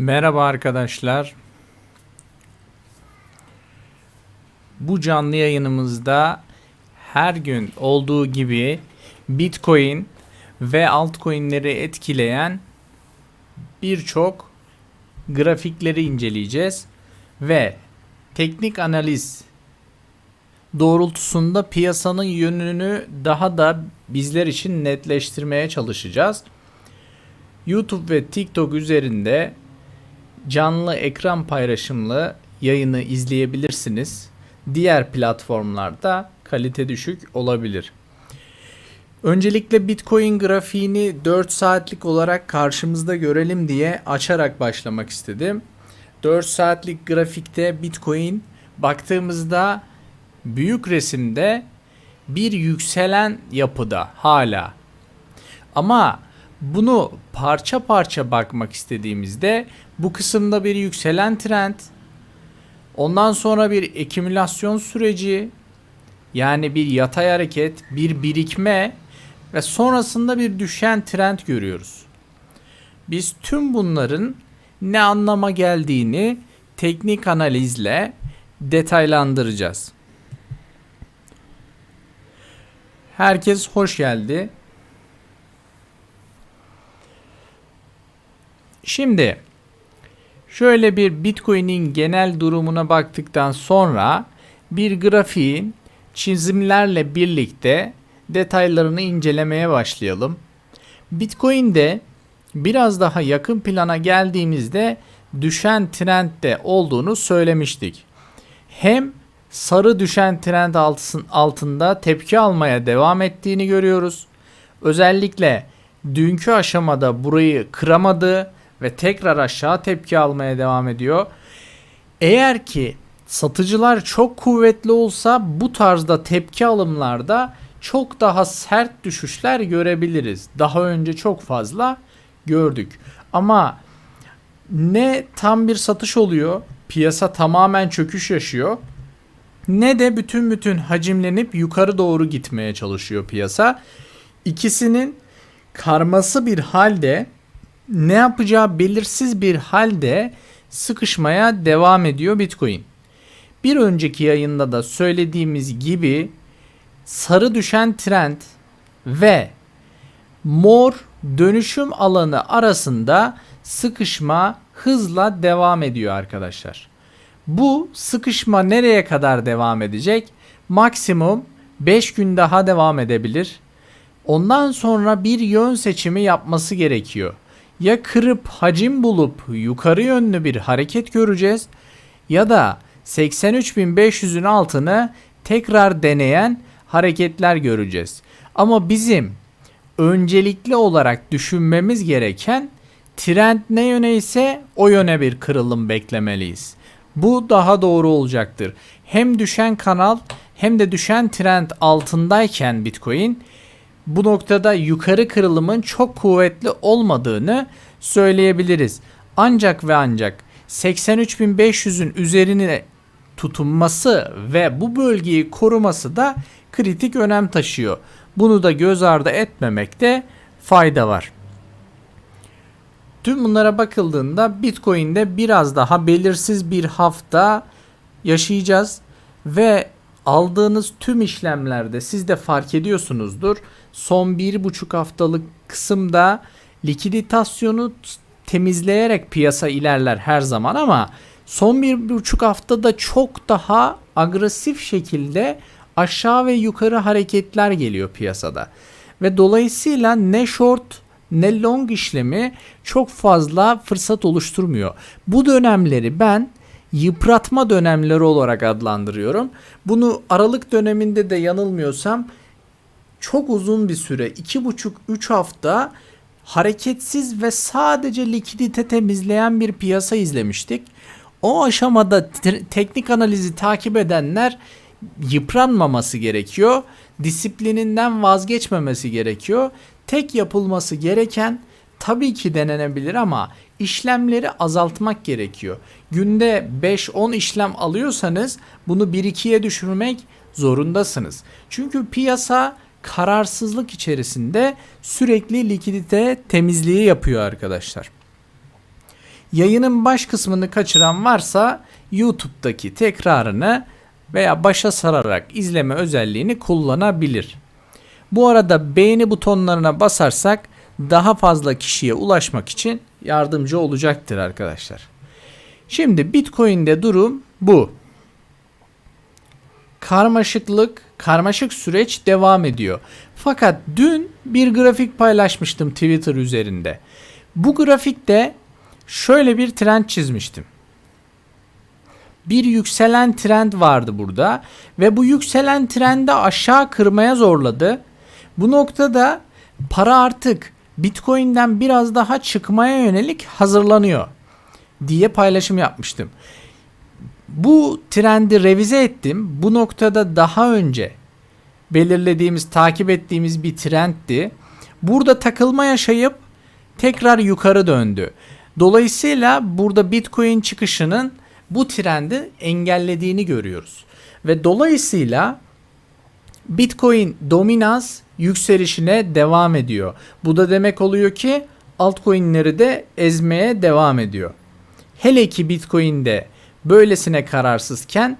Merhaba arkadaşlar. Bu canlı yayınımızda her gün olduğu gibi Bitcoin ve altcoin'leri etkileyen birçok grafikleri inceleyeceğiz ve teknik analiz doğrultusunda piyasanın yönünü daha da bizler için netleştirmeye çalışacağız. YouTube ve TikTok üzerinde canlı ekran paylaşımlı yayını izleyebilirsiniz. Diğer platformlarda kalite düşük olabilir. Öncelikle Bitcoin grafiğini 4 saatlik olarak karşımızda görelim diye açarak başlamak istedim. 4 saatlik grafikte Bitcoin baktığımızda büyük resimde bir yükselen yapıda hala. Ama bunu parça parça bakmak istediğimizde bu kısımda bir yükselen trend, ondan sonra bir ekümülasyon süreci, yani bir yatay hareket, bir birikme ve sonrasında bir düşen trend görüyoruz. Biz tüm bunların ne anlama geldiğini teknik analizle detaylandıracağız. Herkes hoş geldi. Şimdi şöyle bir Bitcoin'in genel durumuna baktıktan sonra bir grafiğin çizimlerle birlikte detaylarını incelemeye başlayalım. Bitcoin'de biraz daha yakın plana geldiğimizde düşen trendde olduğunu söylemiştik. Hem sarı düşen trend altında tepki almaya devam ettiğini görüyoruz. Özellikle dünkü aşamada burayı kıramadı ve tekrar aşağı tepki almaya devam ediyor. Eğer ki satıcılar çok kuvvetli olsa bu tarzda tepki alımlarda çok daha sert düşüşler görebiliriz. Daha önce çok fazla gördük. Ama ne tam bir satış oluyor, piyasa tamamen çöküş yaşıyor ne de bütün bütün hacimlenip yukarı doğru gitmeye çalışıyor piyasa. İkisinin karması bir halde ne yapacağı belirsiz bir halde sıkışmaya devam ediyor Bitcoin. Bir önceki yayında da söylediğimiz gibi sarı düşen trend ve mor dönüşüm alanı arasında sıkışma hızla devam ediyor arkadaşlar. Bu sıkışma nereye kadar devam edecek? Maksimum 5 gün daha devam edebilir. Ondan sonra bir yön seçimi yapması gerekiyor. Ya kırıp hacim bulup yukarı yönlü bir hareket göreceğiz ya da 83.500'ün altını tekrar deneyen hareketler göreceğiz. Ama bizim öncelikli olarak düşünmemiz gereken trend ne yöne ise o yöne bir kırılım beklemeliyiz. Bu daha doğru olacaktır. Hem düşen kanal hem de düşen trend altındayken Bitcoin bu noktada yukarı kırılımın çok kuvvetli olmadığını söyleyebiliriz. Ancak ve ancak 83.500'ün üzerine tutunması ve bu bölgeyi koruması da kritik önem taşıyor. Bunu da göz ardı etmemekte fayda var. Tüm bunlara bakıldığında Bitcoin'de biraz daha belirsiz bir hafta yaşayacağız ve aldığınız tüm işlemlerde siz de fark ediyorsunuzdur. Son bir buçuk haftalık kısımda likiditasyonu temizleyerek piyasa ilerler her zaman ama son bir buçuk haftada çok daha agresif şekilde aşağı ve yukarı hareketler geliyor piyasada. Ve dolayısıyla ne short ne long işlemi çok fazla fırsat oluşturmuyor. Bu dönemleri ben yıpratma dönemleri olarak adlandırıyorum. Bunu Aralık döneminde de yanılmıyorsam çok uzun bir süre 2,5-3 hafta hareketsiz ve sadece likidite temizleyen bir piyasa izlemiştik. O aşamada teknik analizi takip edenler yıpranmaması gerekiyor. Disiplininden vazgeçmemesi gerekiyor. Tek yapılması gereken tabii ki denenebilir ama işlemleri azaltmak gerekiyor. Günde 5-10 işlem alıyorsanız bunu 1-2'ye düşürmek zorundasınız. Çünkü piyasa kararsızlık içerisinde sürekli likidite temizliği yapıyor arkadaşlar. Yayının baş kısmını kaçıran varsa YouTube'daki tekrarını veya başa sararak izleme özelliğini kullanabilir. Bu arada beğeni butonlarına basarsak daha fazla kişiye ulaşmak için yardımcı olacaktır arkadaşlar. Şimdi Bitcoin'de durum bu. Karmaşıklık, karmaşık süreç devam ediyor. Fakat dün bir grafik paylaşmıştım Twitter üzerinde. Bu grafikte şöyle bir trend çizmiştim. Bir yükselen trend vardı burada ve bu yükselen trendi aşağı kırmaya zorladı. Bu noktada para artık Bitcoin'den biraz daha çıkmaya yönelik hazırlanıyor diye paylaşım yapmıştım. Bu trendi revize ettim. Bu noktada daha önce belirlediğimiz, takip ettiğimiz bir trendti. Burada takılma yaşayıp tekrar yukarı döndü. Dolayısıyla burada Bitcoin çıkışının bu trendi engellediğini görüyoruz. Ve dolayısıyla Bitcoin dominans yükselişine devam ediyor. Bu da demek oluyor ki altcoin'leri de ezmeye devam ediyor. Hele ki Bitcoin'de böylesine kararsızken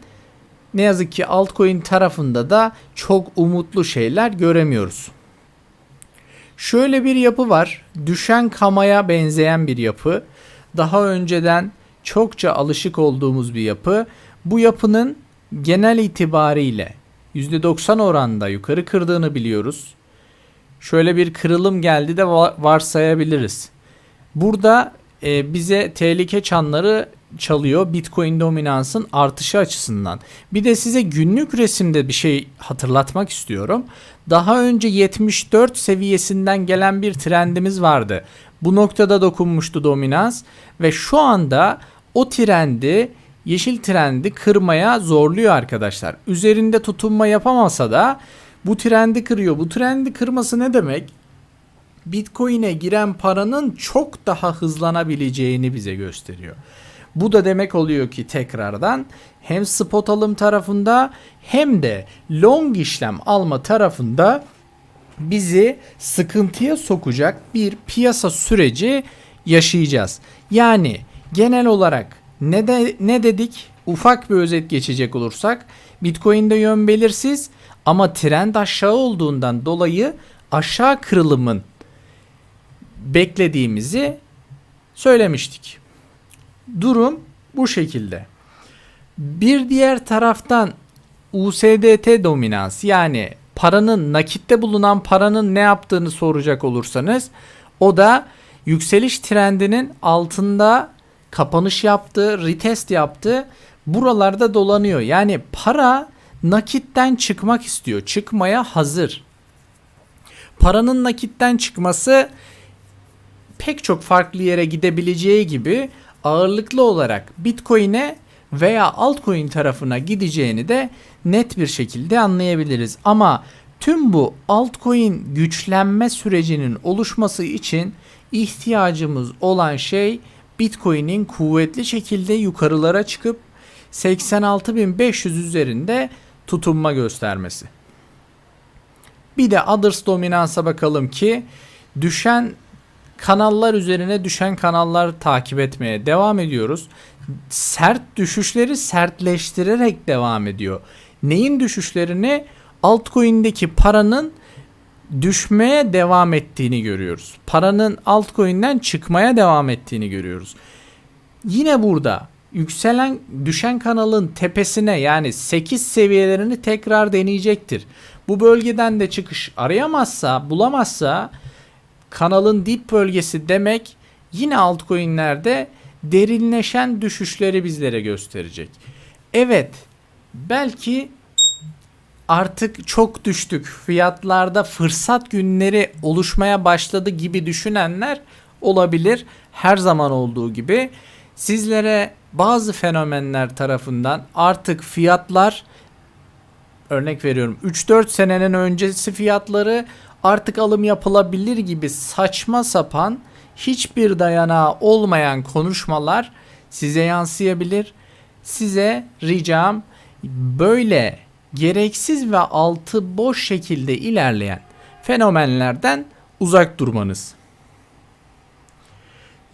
ne yazık ki altcoin tarafında da çok umutlu şeyler göremiyoruz. Şöyle bir yapı var. Düşen kamaya benzeyen bir yapı. Daha önceden çokça alışık olduğumuz bir yapı. Bu yapının genel itibariyle %90 oranda yukarı kırdığını biliyoruz. Şöyle bir kırılım geldi de varsayabiliriz. Burada e, bize tehlike çanları çalıyor Bitcoin dominansın artışı açısından. Bir de size günlük resimde bir şey hatırlatmak istiyorum. Daha önce 74 seviyesinden gelen bir trendimiz vardı. Bu noktada dokunmuştu dominans ve şu anda o trendi yeşil trendi kırmaya zorluyor arkadaşlar. Üzerinde tutunma yapamasa da bu trendi kırıyor. Bu trendi kırması ne demek? Bitcoin'e giren paranın çok daha hızlanabileceğini bize gösteriyor. Bu da demek oluyor ki tekrardan hem spot alım tarafında hem de long işlem alma tarafında bizi sıkıntıya sokacak bir piyasa süreci yaşayacağız. Yani genel olarak ne de ne dedik? Ufak bir özet geçecek olursak Bitcoin'de yön belirsiz ama trend aşağı olduğundan dolayı aşağı kırılımın beklediğimizi söylemiştik. Durum bu şekilde. Bir diğer taraftan USDT dominans yani paranın nakitte bulunan paranın ne yaptığını soracak olursanız o da yükseliş trendinin altında kapanış yaptı, retest yaptı. Buralarda dolanıyor. Yani para nakitten çıkmak istiyor. Çıkmaya hazır. Paranın nakitten çıkması pek çok farklı yere gidebileceği gibi ağırlıklı olarak Bitcoin'e veya altcoin tarafına gideceğini de net bir şekilde anlayabiliriz. Ama tüm bu altcoin güçlenme sürecinin oluşması için ihtiyacımız olan şey Bitcoin'in kuvvetli şekilde yukarılara çıkıp 86.500 üzerinde tutunma göstermesi. Bir de others dominansa bakalım ki düşen kanallar üzerine düşen kanallar takip etmeye devam ediyoruz. Sert düşüşleri sertleştirerek devam ediyor. Neyin düşüşlerini? Altcoin'deki paranın düşmeye devam ettiğini görüyoruz. Paranın altcoin'den çıkmaya devam ettiğini görüyoruz. Yine burada yükselen düşen kanalın tepesine yani 8 seviyelerini tekrar deneyecektir. Bu bölgeden de çıkış arayamazsa, bulamazsa kanalın dip bölgesi demek yine altcoin'lerde derinleşen düşüşleri bizlere gösterecek. Evet, belki artık çok düştük. Fiyatlarda fırsat günleri oluşmaya başladı gibi düşünenler olabilir. Her zaman olduğu gibi sizlere bazı fenomenler tarafından artık fiyatlar örnek veriyorum 3-4 senenin öncesi fiyatları artık alım yapılabilir gibi saçma sapan hiçbir dayanağı olmayan konuşmalar size yansıyabilir. Size ricam böyle gereksiz ve altı boş şekilde ilerleyen fenomenlerden uzak durmanız.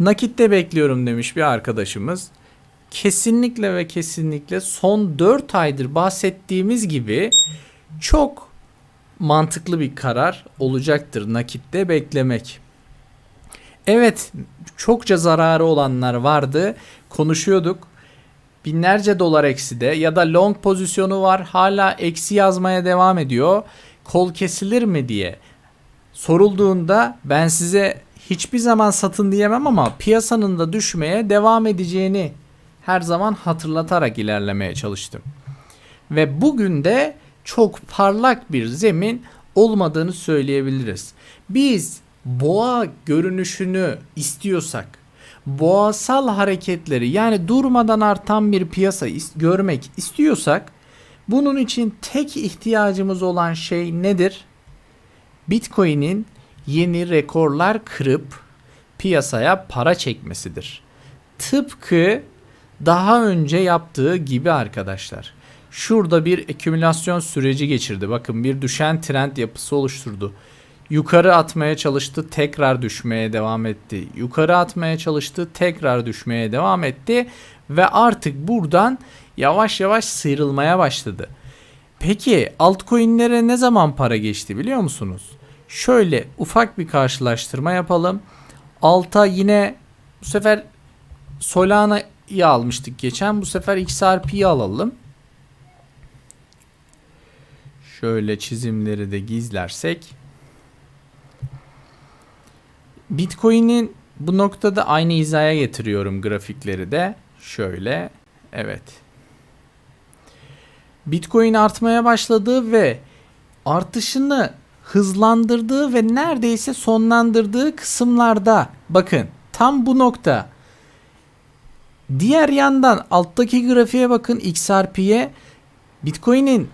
Nakitte bekliyorum demiş bir arkadaşımız. Kesinlikle ve kesinlikle son 4 aydır bahsettiğimiz gibi çok mantıklı bir karar olacaktır nakitte beklemek. Evet, çokça zararı olanlar vardı. Konuşuyorduk. Binlerce dolar ekside ya da long pozisyonu var. Hala eksi yazmaya devam ediyor. Kol kesilir mi diye sorulduğunda ben size hiçbir zaman satın diyemem ama piyasanın da düşmeye devam edeceğini her zaman hatırlatarak ilerlemeye çalıştım. Ve bugün de çok parlak bir zemin olmadığını söyleyebiliriz. Biz boğa görünüşünü istiyorsak, boğasal hareketleri yani durmadan artan bir piyasa is- görmek istiyorsak bunun için tek ihtiyacımız olan şey nedir? Bitcoin'in yeni rekorlar kırıp piyasaya para çekmesidir. Tıpkı daha önce yaptığı gibi arkadaşlar. Şurada bir ekümülasyon süreci geçirdi. Bakın bir düşen trend yapısı oluşturdu. Yukarı atmaya çalıştı, tekrar düşmeye devam etti. Yukarı atmaya çalıştı, tekrar düşmeye devam etti ve artık buradan yavaş yavaş sıyrılmaya başladı. Peki altcoin'lere ne zaman para geçti biliyor musunuz? Şöyle ufak bir karşılaştırma yapalım. Alta yine bu sefer Solana'yı almıştık geçen. Bu sefer XRP'yi alalım. Şöyle çizimleri de gizlersek. Bitcoin'in bu noktada aynı hizaya getiriyorum grafikleri de. Şöyle. Evet. Bitcoin artmaya başladı ve artışını hızlandırdığı ve neredeyse sonlandırdığı kısımlarda bakın tam bu nokta. Diğer yandan alttaki grafiğe bakın XRP'ye Bitcoin'in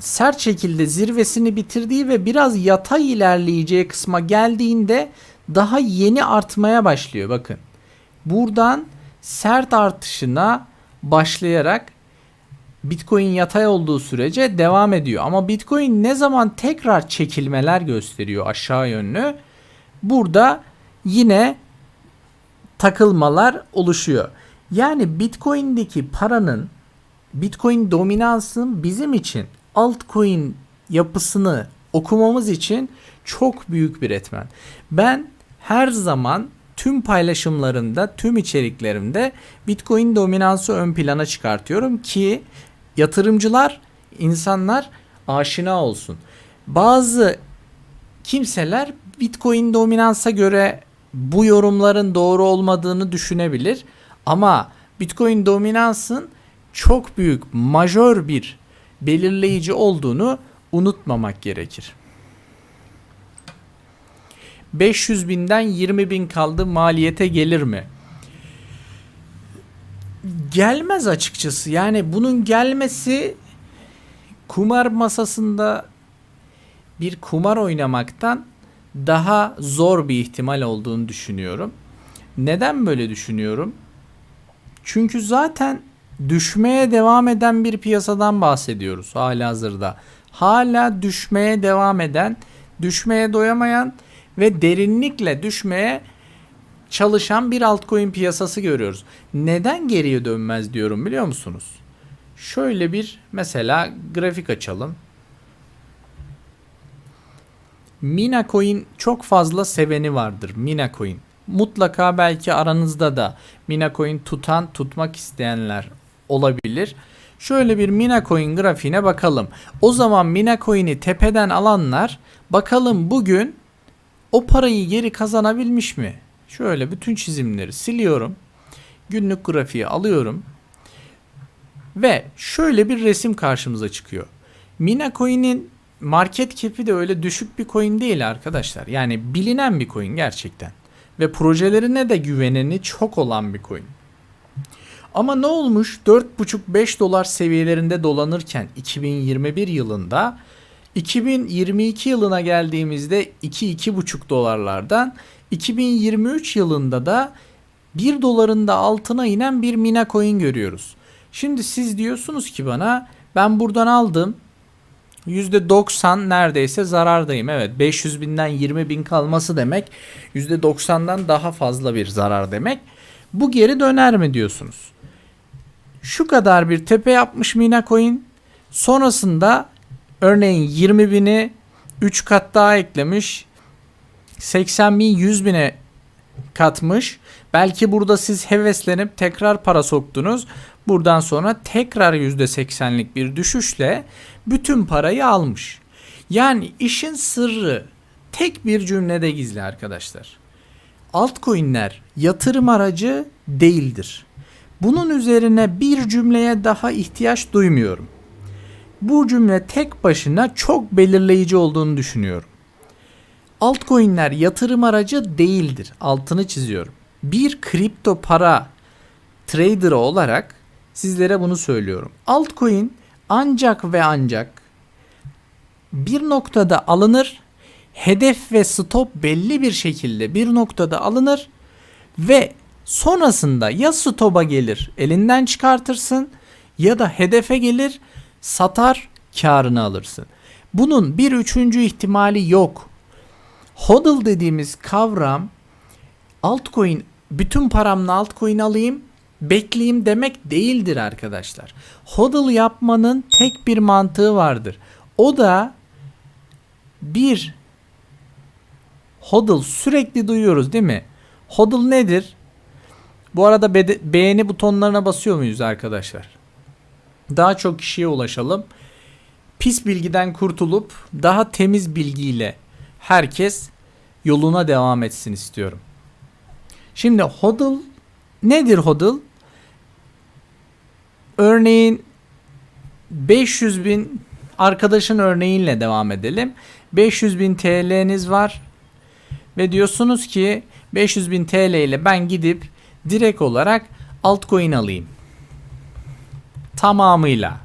sert şekilde zirvesini bitirdiği ve biraz yatay ilerleyeceği kısma geldiğinde daha yeni artmaya başlıyor bakın. Buradan sert artışına başlayarak Bitcoin yatay olduğu sürece devam ediyor. Ama Bitcoin ne zaman tekrar çekilmeler gösteriyor aşağı yönlü burada yine takılmalar oluşuyor. Yani Bitcoin'deki paranın Bitcoin dominansın bizim için altcoin yapısını okumamız için çok büyük bir etmen. Ben her zaman tüm paylaşımlarımda, tüm içeriklerimde Bitcoin dominansı ön plana çıkartıyorum ki yatırımcılar, insanlar aşina olsun. Bazı kimseler Bitcoin dominansa göre bu yorumların doğru olmadığını düşünebilir. Ama Bitcoin dominansın çok büyük, majör bir belirleyici olduğunu unutmamak gerekir. 500 binden 20 bin kaldı maliyete gelir mi? Gelmez açıkçası. Yani bunun gelmesi kumar masasında bir kumar oynamaktan daha zor bir ihtimal olduğunu düşünüyorum. Neden böyle düşünüyorum? Çünkü zaten düşmeye devam eden bir piyasadan bahsediyoruz hala hazırda. Hala düşmeye devam eden, düşmeye doyamayan ve derinlikle düşmeye çalışan bir altcoin piyasası görüyoruz. Neden geriye dönmez diyorum biliyor musunuz? Şöyle bir mesela grafik açalım. Mina Coin çok fazla seveni vardır. Mina Coin. Mutlaka belki aranızda da Mina Coin tutan, tutmak isteyenler olabilir. Şöyle bir Mina Coin grafiğine bakalım. O zaman Mina Coin'i tepeden alanlar bakalım bugün o parayı geri kazanabilmiş mi? Şöyle bütün çizimleri siliyorum. Günlük grafiği alıyorum. Ve şöyle bir resim karşımıza çıkıyor. Mina Coin'in market cap'i de öyle düşük bir coin değil arkadaşlar. Yani bilinen bir coin gerçekten. Ve projelerine de güveneni çok olan bir coin. Ama ne olmuş 4,5-5 dolar seviyelerinde dolanırken 2021 yılında 2022 yılına geldiğimizde 2-2,5 dolarlardan 2023 yılında da 1 doların da altına inen bir Mina coin görüyoruz. Şimdi siz diyorsunuz ki bana ben buradan aldım %90 neredeyse zarardayım. Evet 500 binden 20 bin kalması demek %90'dan daha fazla bir zarar demek. Bu geri döner mi diyorsunuz? Şu kadar bir tepe yapmış Mina Coin. Sonrasında örneğin 20 bini 3 kat daha eklemiş. 80 bin 100 bine katmış. Belki burada siz heveslenip tekrar para soktunuz. Buradan sonra tekrar %80'lik bir düşüşle bütün parayı almış. Yani işin sırrı tek bir cümlede gizli arkadaşlar. Altcoin'ler yatırım aracı değildir. Bunun üzerine bir cümleye daha ihtiyaç duymuyorum. Bu cümle tek başına çok belirleyici olduğunu düşünüyorum. Altcoin'ler yatırım aracı değildir. Altını çiziyorum. Bir kripto para trader'ı olarak sizlere bunu söylüyorum. Altcoin ancak ve ancak bir noktada alınır. Hedef ve stop belli bir şekilde bir noktada alınır ve sonrasında ya stop'a gelir elinden çıkartırsın ya da hedefe gelir satar karını alırsın. Bunun bir üçüncü ihtimali yok. HODL dediğimiz kavram altcoin bütün paramla altcoin alayım bekleyeyim demek değildir arkadaşlar. HODL yapmanın tek bir mantığı vardır. O da bir HODL sürekli duyuyoruz değil mi? HODL nedir? Bu arada be- beğeni butonlarına basıyor muyuz arkadaşlar? Daha çok kişiye ulaşalım. Pis bilgiden kurtulup daha temiz bilgiyle herkes yoluna devam etsin istiyorum. Şimdi HODL nedir HODL? Örneğin 500 bin arkadaşın örneğiyle devam edelim. 500 bin TL'niz var ve diyorsunuz ki 500 bin TL ile ben gidip direkt olarak altcoin alayım. Tamamıyla.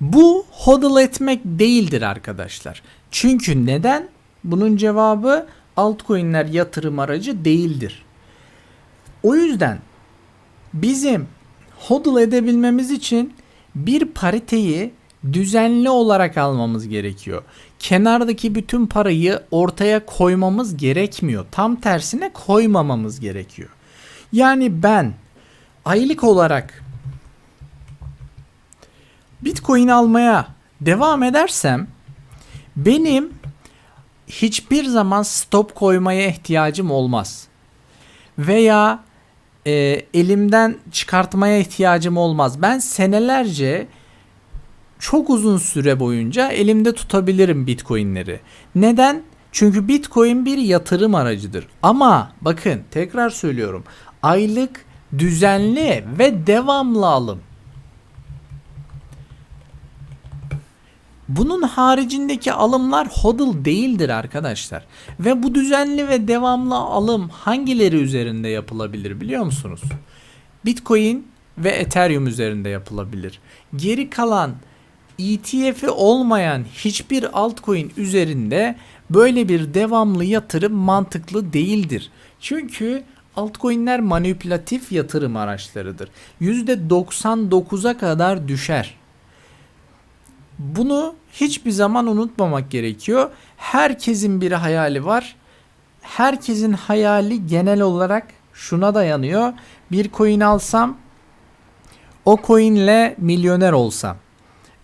Bu hodl etmek değildir arkadaşlar. Çünkü neden? Bunun cevabı altcoin'ler yatırım aracı değildir. O yüzden bizim hodl edebilmemiz için bir pariteyi düzenli olarak almamız gerekiyor. Kenardaki bütün parayı ortaya koymamız gerekmiyor. Tam tersine koymamamız gerekiyor. Yani ben aylık olarak Bitcoin almaya devam edersem benim hiçbir zaman stop koymaya ihtiyacım olmaz. Veya e, elimden çıkartmaya ihtiyacım olmaz. Ben senelerce çok uzun süre boyunca elimde tutabilirim Bitcoin'leri. Neden? Çünkü Bitcoin bir yatırım aracıdır. Ama bakın tekrar söylüyorum. Aylık düzenli ve devamlı alım. Bunun haricindeki alımlar hodl değildir arkadaşlar. Ve bu düzenli ve devamlı alım hangileri üzerinde yapılabilir biliyor musunuz? Bitcoin ve Ethereum üzerinde yapılabilir. Geri kalan ETF'i olmayan hiçbir altcoin üzerinde böyle bir devamlı yatırım mantıklı değildir. Çünkü altcoin'ler manipülatif yatırım araçlarıdır. %99'a kadar düşer. Bunu hiçbir zaman unutmamak gerekiyor. Herkesin bir hayali var. Herkesin hayali genel olarak şuna dayanıyor. Bir coin alsam o coinle milyoner olsam.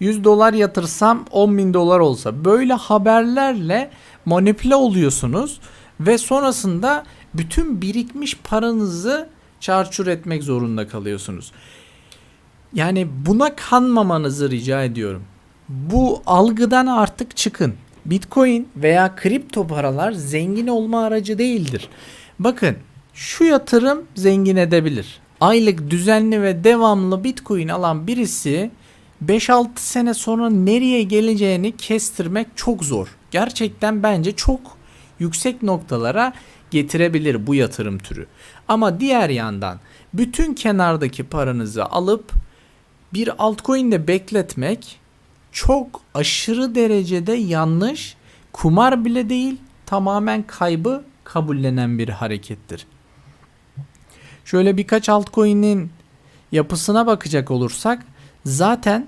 100 dolar yatırsam 10 bin dolar olsa. Böyle haberlerle manipüle oluyorsunuz ve sonrasında bütün birikmiş paranızı çarçur etmek zorunda kalıyorsunuz. Yani buna kanmamanızı rica ediyorum. Bu algıdan artık çıkın. Bitcoin veya kripto paralar zengin olma aracı değildir. Bakın şu yatırım zengin edebilir. Aylık düzenli ve devamlı Bitcoin alan birisi 5-6 sene sonra nereye geleceğini kestirmek çok zor. Gerçekten bence çok yüksek noktalara getirebilir bu yatırım türü. Ama diğer yandan bütün kenardaki paranızı alıp bir altcoin'de bekletmek çok aşırı derecede yanlış, kumar bile değil, tamamen kaybı kabullenen bir harekettir. Şöyle birkaç altcoin'in yapısına bakacak olursak zaten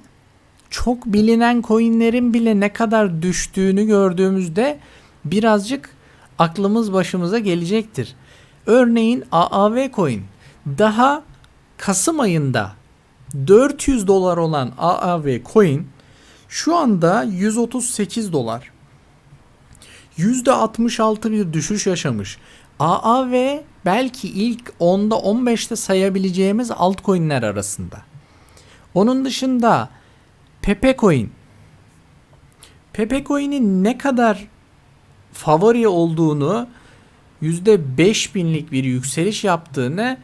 çok bilinen coinlerin bile ne kadar düştüğünü gördüğümüzde birazcık aklımız başımıza gelecektir. Örneğin AAV coin daha Kasım ayında 400 dolar olan AAV coin şu anda 138 dolar. %66 bir düşüş yaşamış. AAV belki ilk 10'da 15'te sayabileceğimiz altcoin'ler arasında. Onun dışında Pepe Coin. Pepe Coin'in ne kadar favori olduğunu %5000'lik bir yükseliş yaptığını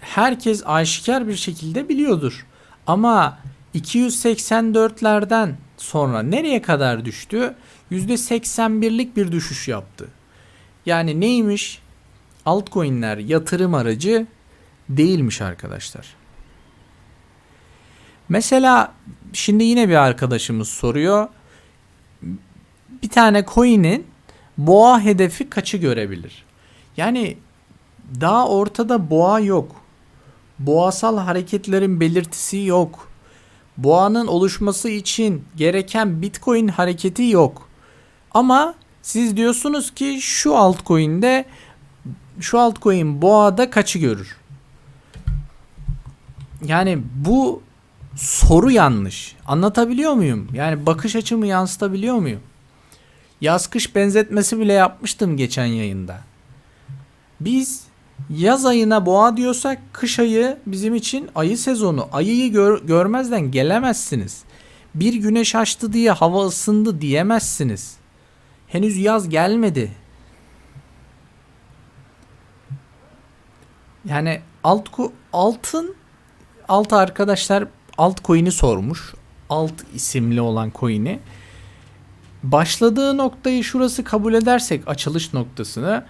herkes aşikar bir şekilde biliyordur. Ama 284'lerden sonra nereye kadar düştü? %81'lik bir düşüş yaptı. Yani neymiş? Altcoin'ler yatırım aracı değilmiş arkadaşlar. Mesela şimdi yine bir arkadaşımız soruyor. Bir tane coin'in boğa hedefi kaçı görebilir? Yani daha ortada boğa yok. Boğasal hareketlerin belirtisi yok. Boğanın oluşması için gereken Bitcoin hareketi yok. Ama siz diyorsunuz ki şu altcoin'de şu altcoin boğada kaçı görür? Yani bu soru yanlış. Anlatabiliyor muyum? Yani bakış açımı yansıtabiliyor muyum? Yaz kış benzetmesi bile yapmıştım geçen yayında. Biz yaz ayına boğa diyorsak kış ayı bizim için ayı sezonu. Ayıyı gör, görmezden gelemezsiniz. Bir güneş açtı diye hava ısındı diyemezsiniz. Henüz yaz gelmedi. Yani alt altın alt arkadaşlar alt coin'i sormuş. Alt isimli olan coin'i. Başladığı noktayı şurası kabul edersek açılış noktasını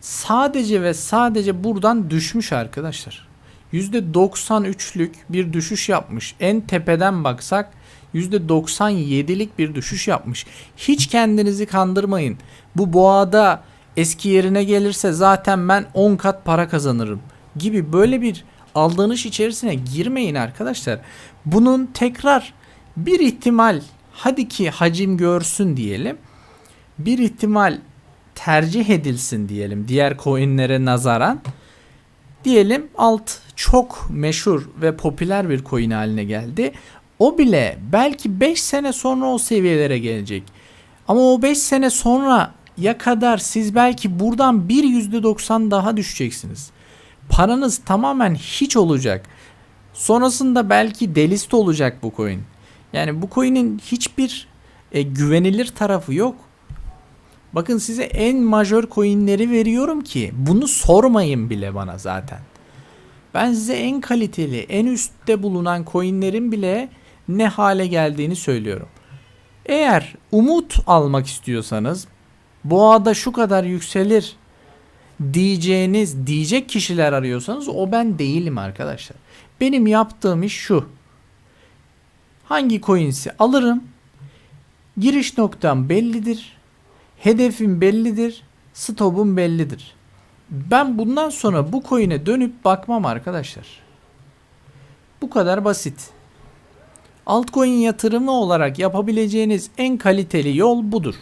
sadece ve sadece buradan düşmüş arkadaşlar. %93'lük bir düşüş yapmış. En tepeden baksak %97'lik bir düşüş yapmış. Hiç kendinizi kandırmayın. Bu boğada eski yerine gelirse zaten ben 10 kat para kazanırım gibi böyle bir aldanış içerisine girmeyin arkadaşlar. Bunun tekrar bir ihtimal hadi ki hacim görsün diyelim. Bir ihtimal tercih edilsin diyelim diğer coinlere nazaran. Diyelim alt çok meşhur ve popüler bir coin haline geldi. O bile belki 5 sene sonra o seviyelere gelecek. Ama o 5 sene sonra ya kadar siz belki buradan bir %90 daha düşeceksiniz. Paranız tamamen hiç olacak. Sonrasında belki delist olacak bu coin. Yani bu coin'in hiçbir e, güvenilir tarafı yok. Bakın size en majör coinleri veriyorum ki bunu sormayın bile bana zaten. Ben size en kaliteli, en üstte bulunan coinlerin bile ne hale geldiğini söylüyorum. Eğer umut almak istiyorsanız boğada şu kadar yükselir diyeceğiniz, diyecek kişiler arıyorsanız o ben değilim arkadaşlar. Benim yaptığım iş şu. Hangi coins'i alırım? Giriş noktam bellidir. Hedefim bellidir. Stop'um bellidir. Ben bundan sonra bu coin'e dönüp bakmam arkadaşlar. Bu kadar basit. Altcoin yatırımı olarak yapabileceğiniz en kaliteli yol budur.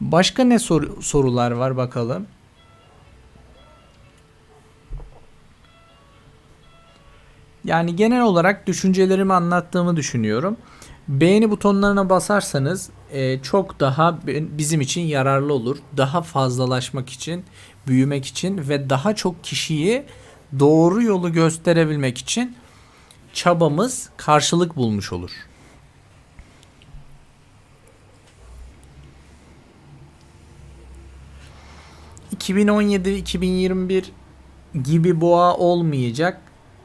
Başka ne sor- sorular var bakalım. Yani genel olarak düşüncelerimi anlattığımı düşünüyorum. Beğeni butonlarına basarsanız e, çok daha bizim için yararlı olur. Daha fazlalaşmak için, büyümek için ve daha çok kişiyi doğru yolu gösterebilmek için çabamız karşılık bulmuş olur. ...2017-2021 gibi boğa olmayacak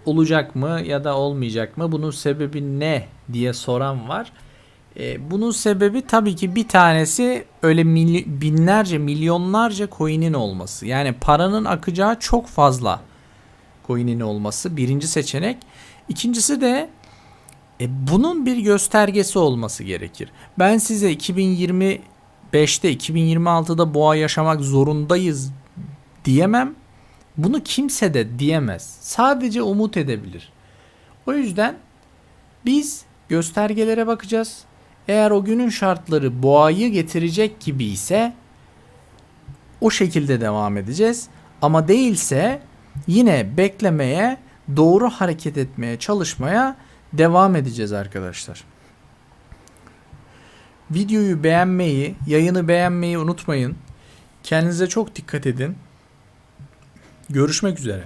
olacak mı ya da olmayacak mı? Bunun sebebi ne diye soran var. E, bunun sebebi tabii ki bir tanesi öyle mily- binlerce milyonlarca coin'in olması. Yani paranın akacağı çok fazla coin'in olması birinci seçenek. İkincisi de e, bunun bir göstergesi olması gerekir. Ben size 2025'te 2026'da boğa yaşamak zorundayız diyemem. Bunu kimse de diyemez. Sadece umut edebilir. O yüzden Biz göstergelere bakacağız. Eğer o günün şartları boğayı getirecek gibi ise o şekilde devam edeceğiz. Ama değilse yine beklemeye, doğru hareket etmeye, çalışmaya devam edeceğiz arkadaşlar. Videoyu beğenmeyi, yayını beğenmeyi unutmayın. Kendinize çok dikkat edin. Görüşmek üzere.